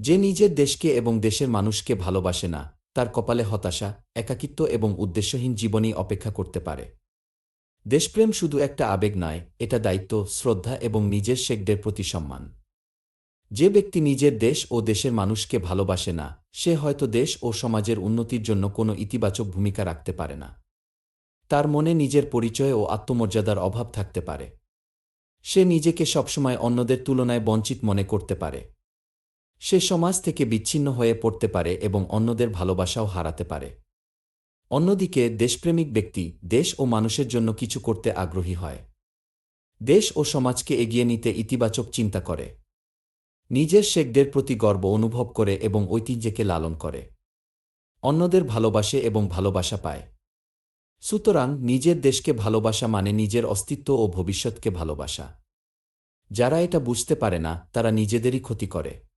যে নিজের দেশকে এবং দেশের মানুষকে ভালোবাসে না, তার কপালে হতাশা, একাকিত্ব এবং উদ্দেশ্যহীন জীবনই অপেক্ষা করতে পারে। দেশপ্রেম শুধু একটা আবেগ নয়, এটা দায়িত্ব, শ্রদ্ধা এবং নিজের শেখদের প্রতি সম্মান। যে ব্যক্তি নিজের দেশ ও দেশের মানুষকে ভালোবাসে না, সে হয়তো দেশ ও সমাজের উন্নতির জন্য কোনো ইতিবাচক ভূমিকা রাখতে পারে না। তার মনে নিজের পরিচয় ও আত্মমর্যাদার অভাব থাকতে পারে। সে নিজেকে সবসময় অন্যদের তুলনায় বঞ্চিত মনে করতে পারে। সে সমাজ থেকে বিচ্ছিন্ন হয়ে পড়তে পারে এবং অন্যদের ভালোবাসাও হারাতে পারে। অন্যদিকে, দেশপ্রেমিক ব্যক্তি দেশ ও মানুষের জন্য কিছু করতে আগ্রহী হয়। দেশ ও সমাজকে এগিয়ে নিতে ইতিবাচক চিন্তা করে। নিজের শেখদের প্রতি গর্ব অনুভব করে এবং ঐতিহ্যকে লালন করে। অন্যদের ভালোবাসে এবং ভালোবাসা পায়। সুতরাং, নিজের দেশকে ভালোবাসা মানে নিজের অস্তিত্ব ও ভবিষ্যৎকে ভালোবাসা। যারা এটা বুঝতে পারে না, তারা নিজেদেরই ক্ষতি করে।